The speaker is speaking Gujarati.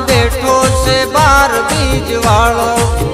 બેઠો છે બાર બીજ વાળો